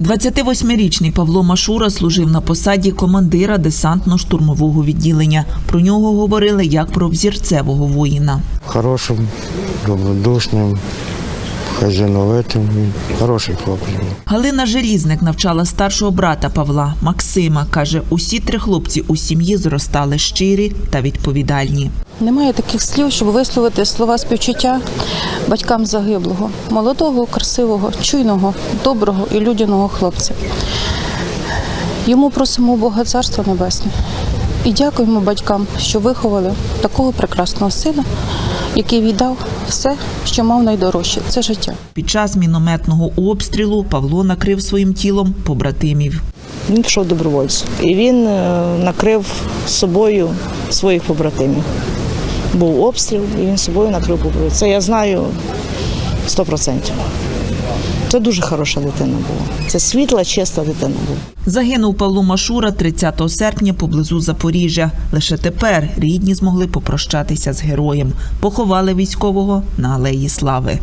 28-річний Павло Машура служив на посаді командира десантно-штурмового відділення. Про нього говорили як про взірцевого воїна. Хорошим, добродушним, хазяновитим. Хороший хлопець. Галина Желізник навчала старшого брата Павла Максима. каже, усі три хлопці у сім'ї зростали щирі та відповідальні. Немає таких слів, щоб висловити слова співчуття батькам загиблого, молодого, красивого, чуйного, доброго і людяного хлопця. Йому просимо Бога Царства Небесне. І дякуємо батькам, що виховали такого прекрасного сина, який віддав все, що мав найдорожче це життя. Під час мінометного обстрілу Павло накрив своїм тілом побратимів. Він пішов добровольцем. І він е, накрив собою своїх побратимів. Був обстріл, і він собою накрив побратимів. Це я знаю 100%. Це дуже хороша дитина була. Це світла, чиста дитина була. Загинув Павло Машура 30 серпня поблизу Запоріжжя. Лише тепер рідні змогли попрощатися з героєм. Поховали військового на алеї Слави.